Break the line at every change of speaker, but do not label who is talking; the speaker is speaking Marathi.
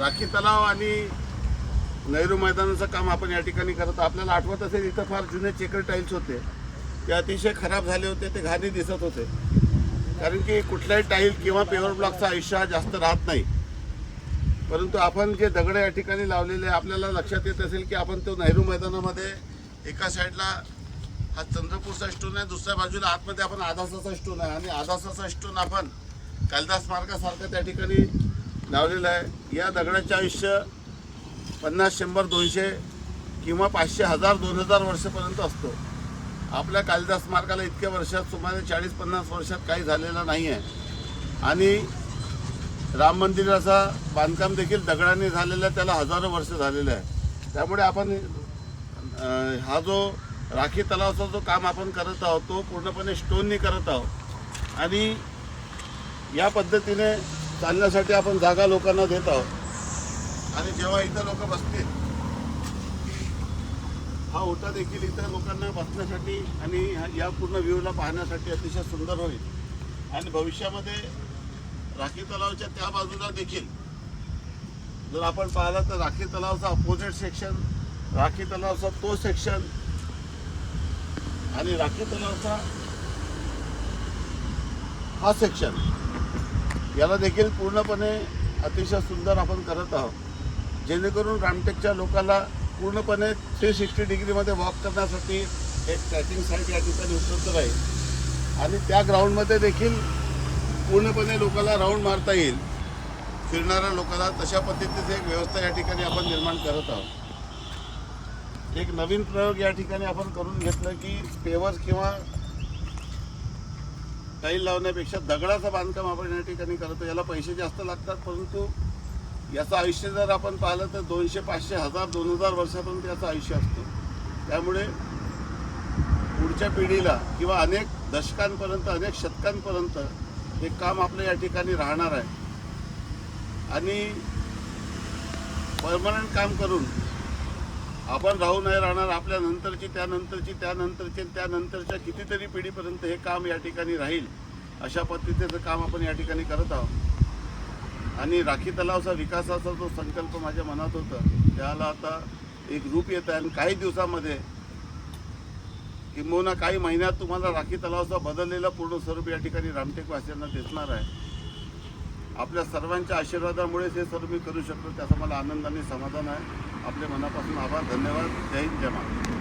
राखी तलाव आणि नेहरू मैदानाचं काम आपण या ठिकाणी करत आपल्याला आठवत असेल इथं फार जुने चेकर टाईल्स होते. ते अतिशय खराब झाले होते ते घाणी दिसत होते. कारण की कुठलाही टाईल किंवा पेवर ब्लॉकचा आयुष्य हा जास्त राहत नाही. परंतु आपण जे दगड या ठिकाणी लावलेले आपल्याला लक्षात येत असेल की आपण तो नेहरू मैदानामध्ये एका साईडला हा चंद्रपूरचा स्टोन आहे दुसऱ्या बाजूला आतमध्ये आपण आदासाचा स्टोन आहे. आणि आदासाचा स्टोन आपण कालिदास मार्गासारखा त्या ठिकाणी लावलेलं आहे. या दगडाचे आयुष्य पन्नास शंभर दोनशे किंवा पाचशे हजार दोन हजार वर्षापर्यंत असतो. आपल्या कालिदास मार्गाला इतक्या वर्षात सुमारे चाळीस पन्नास वर्षात काही झालेलं नाही आहे. आणि राम मंदिराचा बांधकाम देखील दगडाने झालेलं आहे त्याला हजारो वर्ष झालेलं आहे. त्यामुळे आपण हा जो राखी तलावाचा जो काम आपण करत आहोत तो पूर्णपणे स्टोननी करत आहोत. आणि या पद्धतीने चालण्यासाठी आपण जागा लोकांना देत आहोत. आणि जेव्हा इथं लोक बसतील हा ओटा देखील इथं लोकांना बसण्यासाठी आणि या पूर्ण व्ह्यूला पाहण्यासाठी अतिशय सुंदर होईल. आणि भविष्यामध्ये राखी तलावच्या त्या बाजूला देखील जर आपण पाहिलं तर राखी तलावचा अपोजिट सेक्शन राखी तलावचा तो सेक्शन आणि राखी तलावचा हा सेक्शन याला देखील पूर्णपणे अतिशय सुंदर आपण करत आहोत. जेणेकरून रामटेकच्या लोकांना पूर्णपणे थ्री सिक्स्टी डिग्रीमध्ये वॉक करण्यासाठी एक ट्रॅकिंग साईट या ठिकाणी उपलब्ध राहील. आणि त्या ग्राउंडमध्ये देखील पूर्णपणे लोकांना राऊंड मारता येईल. फिरणाऱ्या लोकांना तशा पद्धतीची एक व्यवस्था या ठिकाणी आपण निर्माण करत आहोत. एक नवीन प्रयोग या ठिकाणी आपण करून घेतलं की पेवर्स किंवा टाईल लावण्यापेक्षा दगडाचं बांधकाम आपण या ठिकाणी करतो. याला पैसे जास्त लागतात परंतु याचं आयुष्य जर आपण पाहिलं तर दोनशे पाचशे हजार दोन हजार वर्षापर्यंत याचं आयुष्य असतं. त्यामुळे पुढच्या पिढीला किंवा अनेक दशकांपर्यंत अनेक शतकांपर्यंत हे काम आपलं या ठिकाणी राहणार आहे. आणि परमनंट काम करून आपण राहू नाही राहणार आपल्या नंतरची त्यानंतरची त्यानंतरची त्यानंतरच्या कितीतरी पिढीपर्यंत हे काम या ठिकाणी राहील. अशा पद्धतीचं काम आपण या ठिकाणी करत आहोत. आणि राखी तलावचा विकासाचा जो संकल्प माझ्या मनात होता त्याला आता एक रूप येत आहे. आणि काही दिवसामध्ये किंबहुना काही महिन्यात तुम्हाला राखी तलावचा बदललेला पूर्ण स्वरूप या ठिकाणी रामटेकवासियांना दिसणार आहे. आपल्या सर्वांच्या आशीर्वादामुळेच हे सर्व मी करू शकतो त्याचा मला आनंद आणि समाधान आहे. आपले मनापासून आभार धन्यवाद. जय हिंद जय महाराष्ट्र.